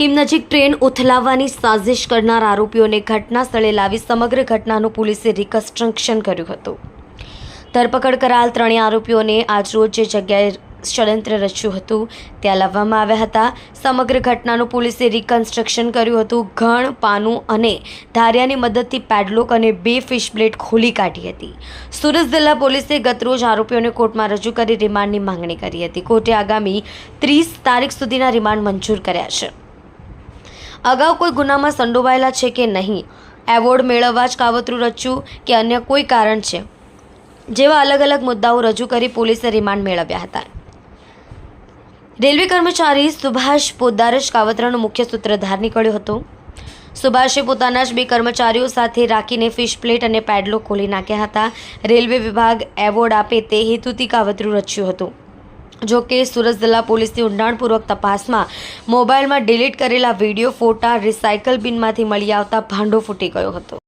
Kim નજીક train ઉથલાવવાની સાજિશ કરનાર આરોપીઓને ઘટના સ્થળે લાવી સમગ્ર ઘટનાનું પોલીસે રિકન્સ્ટ્રક્શન કર્યું હતું. ધરપકડ કરાયેલ ત્રણેય આરોપીઓને આજરોજ જે જગ્યાએ ષડયંત્ર રચ્યું હતું, ત્યાં લાવવામાં આવ્યા હતા. સમગ્ર ઘટનાનું પોલીસે રિકન્સ્ટ્રક્શન કર્યું હતું. ઘણ, પાનું અને ધારિયાની મદદથી પેડલોક અને બે ફિશ પ્લેટ ખોલી કાઢી હતી. સુરત જિલ્લા પોલીસે ગતરોજ આરોપીઓને કોર્ટમાં રજૂ કરી રિમાન્ડની માંગણી કરી હતી. કોર્ટે આગામી ત્રીસ તારીખ સુધીના રિમાન્ડ મંજૂર કર્યા છે. અગાઉ કોઈ ગુનામાં સંડોવાયેલા છે કે નહીં? એવોર્ડ મેળવવા જ કાવતરું રચ્યું કે અન્ય કોઈ કારણ છે? જેવા અલગ અલગ મુદ્દાઓ રજૂ કરી પોલીસે રિમાન્ડ મેળવ્યા હતા. રેલવે કર્મચારી સુભાષ પોદાર જ કાવતરાનો મુખ્ય સૂત્રધાર નીકળ્યો હતો. સુભાષે પોતાના જ બે કર્મચારીઓ સાથે રાખીને ફિશ પ્લેટ અને પેડલો ખોલી નાખ્યા હતા. રેલવે વિભાગ એવોર્ડ આપે તે હેતુથી કાવતરું રચ્યું હતું. જો કે સુરત જિલ્લા પોલીસની ઊંડાણપૂર્વક તપાસમાં મોબાઈલમાં ડિલીટ કરેલા વીડિયો, ફોટા, રિસાયકલ બિનમાંથી મળી આવતા ભાંડો ફૂટી ગયો હતો.